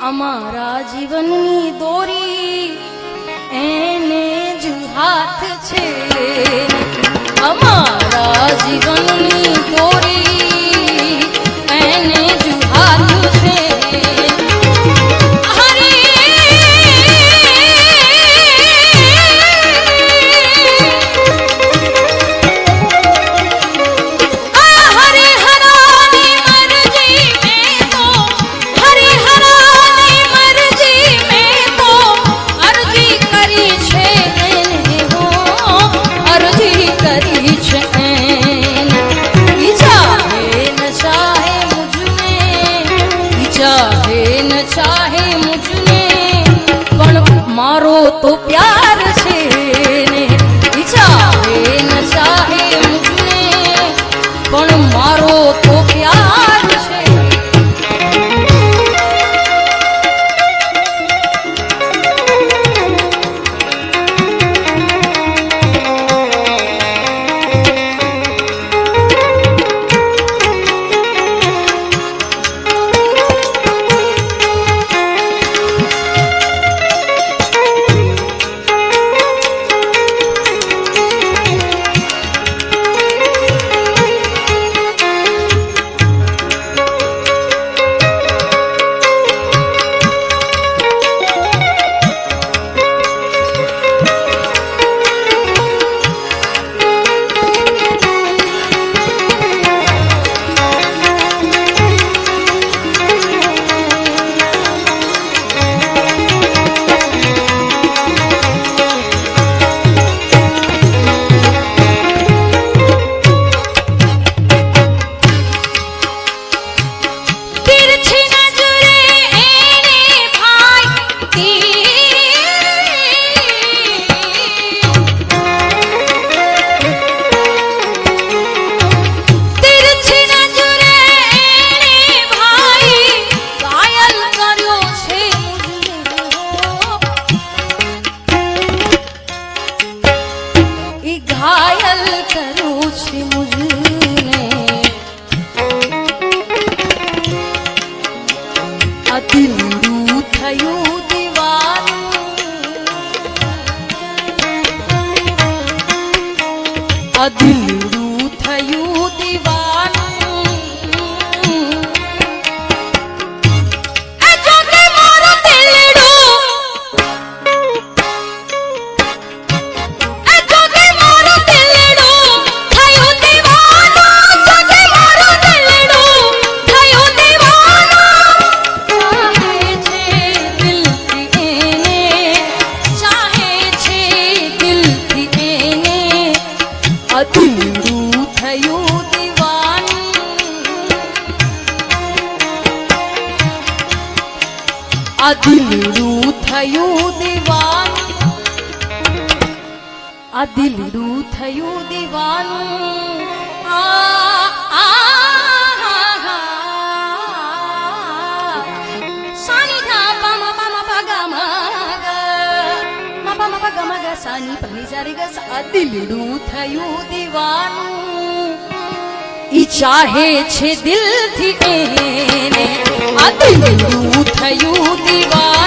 અમારા જીવનની દોરી એને જ હાથ છે અમારા જીવનની દોરી करो तो प्यार આ દિલરું થયું દેવાનું આ દિલરું થયું દેવાનું સાની પગની સારી ગસ આ દિલનું થયું દેવાનું ઈ ચાહે છે દિલથી એને આ દિલનું થયું દિવા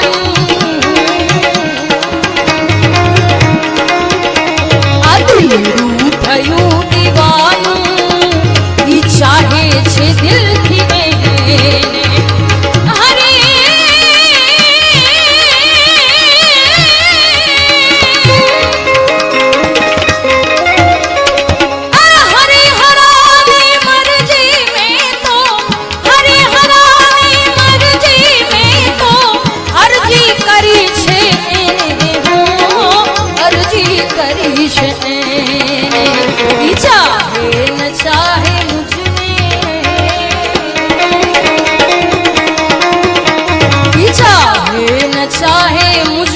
शाहे मुझ